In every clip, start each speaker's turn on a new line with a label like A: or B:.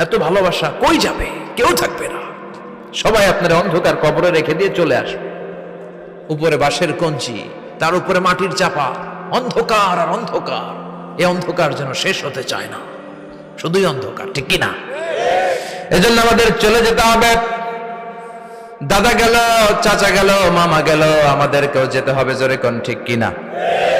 A: এত ভালোবাসা কই যাবে? কেউ থাকবে না। সবাই আপনার অন্ধকার কবরে রেখে দিয়ে চলে আসবে। উপরে বাঁশের কঞ্চি, তার উপরে মাটির চাপা, অন্ধকার আর অন্ধকার। এই অন্ধকার যেন শেষ হতে চায় না। শুধুই অন্ধকার, ঠিক কি না? এজন্য আমাদের চলে যেতে হবে। দাদা গেল, চাচা গেল, মামা গেল, আমাদেরকেও যেতে হবে জোরে কোন ঠিক কিনা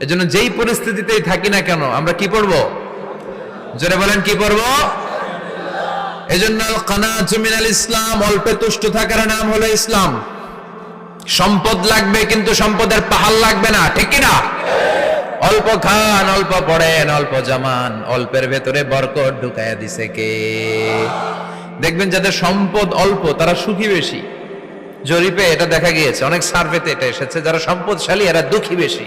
A: এজন্য যেই পরিস্থিতিতেই থাকি না কেন, আমরা কি পড়ব? জোরে বলেন, কি পড়ব? এজন্য কানাত মিনাল ইসলাম, অল্পে তুষ্ট থাকার নাম হলো ইসলাম। সম্পদ লাগবে কিন্তু সম্পদের পাহাড় লাগবে না, ঠিক না? অল্প খান, অল্প পড়েন, অল্প জামান, অল্পের ভেতরে বরকত ঢুকায়া দিছে কে? দেখবেন যাদের সম্পদ অল্প, তারা সুখী বেশি। জরিপে এটা দেখা গিয়েছে, অনেক সার্ভেতে এটা এসেছে, যারা সম্পদশালী, এরা দুঃখী বেশি।